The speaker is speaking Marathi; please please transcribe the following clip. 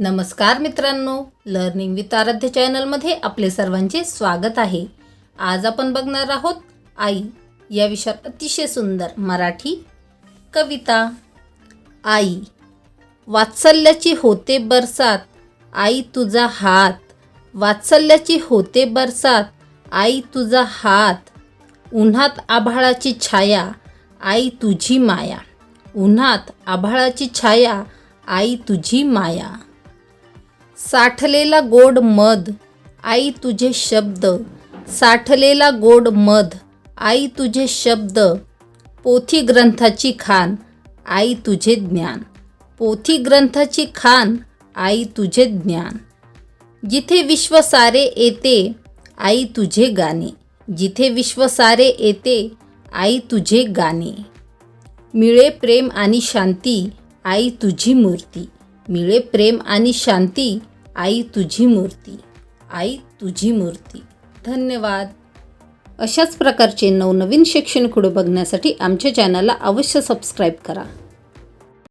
नमस्कार मित्रांनो लर्निंग विथ आराध्य चॅनलमध्ये आपले सर्वांचे स्वागत आहे. आज आपण बघणार आहोत आई या विषयात अतिशय सुंदर मराठी कविता. आई वात्सल्याची होते बरसात आई तुझा हात. वात्सल्याची होते बरसात आई तुझा हात. उन्हात आभाळाची छाया आई तुझी माया. उन्हात आभाळाची छाया आई तुझी माया. साठलेला गोड मध. आई तुझे शब्द. साठलेला गोड मध. आई तुझे शब्द. पोथी ग्रंथाची खान. आई तुझे ज्ञान. पोथी ग्रंथाची खान. आई तुझे ज्ञान. जिथे विश्व सारे येते आई तुझे गाणे. जिथे विश्व सारे येते आई तुझे गाणे. मिळे प्रेम आणि शांती आई तुझी मूर्ती. मिळे प्रेम आणि शांती. आई तुझी मूर्ती. आई तुझी मूर्ती. धन्यवाद. अशाच प्रकारचे नवनवीन शैक्षणिक व्हिडिओ बघण्यासाठी आमच्या चॅनलला अवश्य सबस्क्राईब करा.